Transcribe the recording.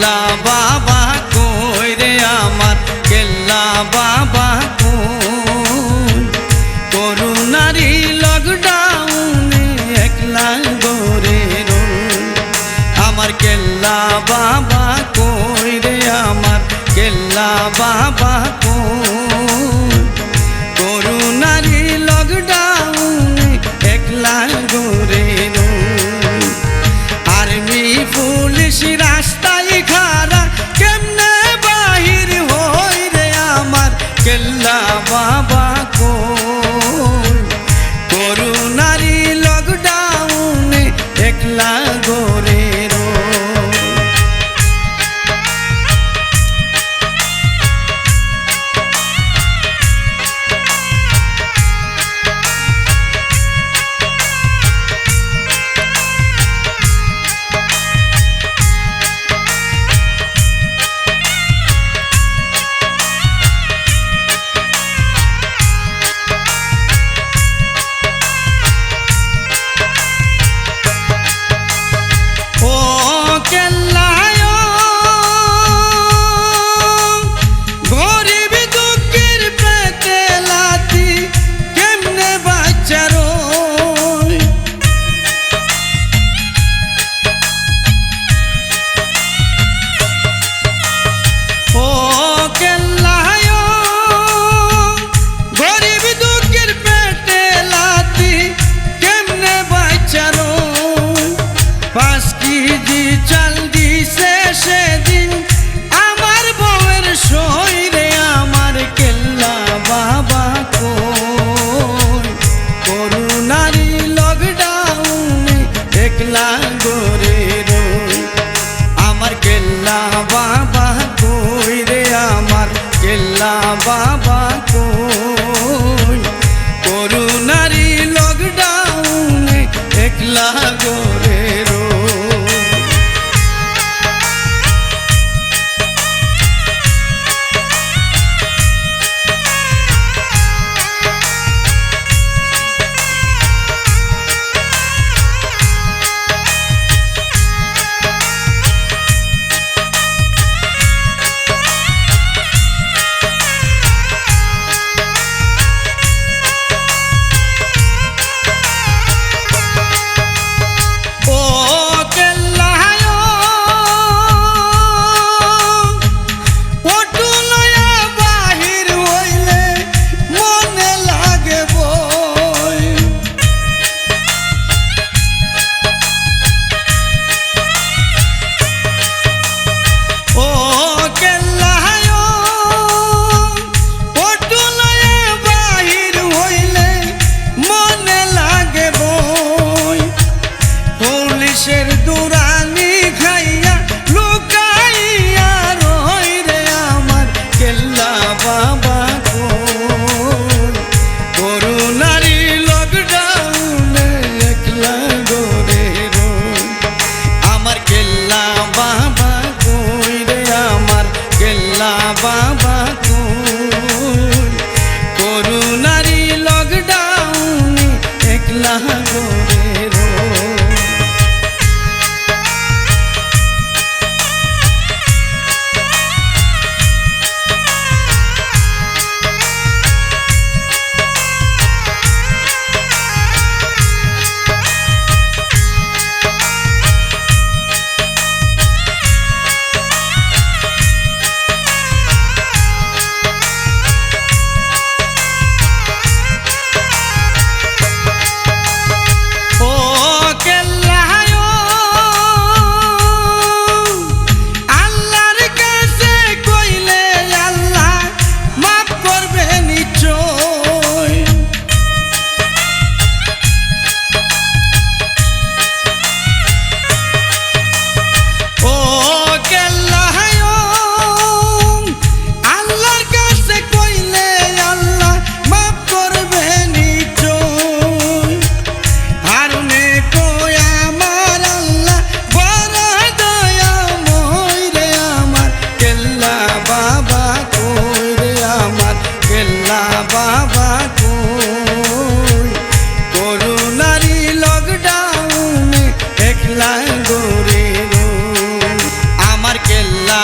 কেল্লা বাবা কই রে আমার? কেল্লা বাবা কই? করুণারি লকডাউনে একলা দৌড়ে আমার কেল্লা বাবা কই রে আমার? কেল্লা বাবা কই? লাগো বেলা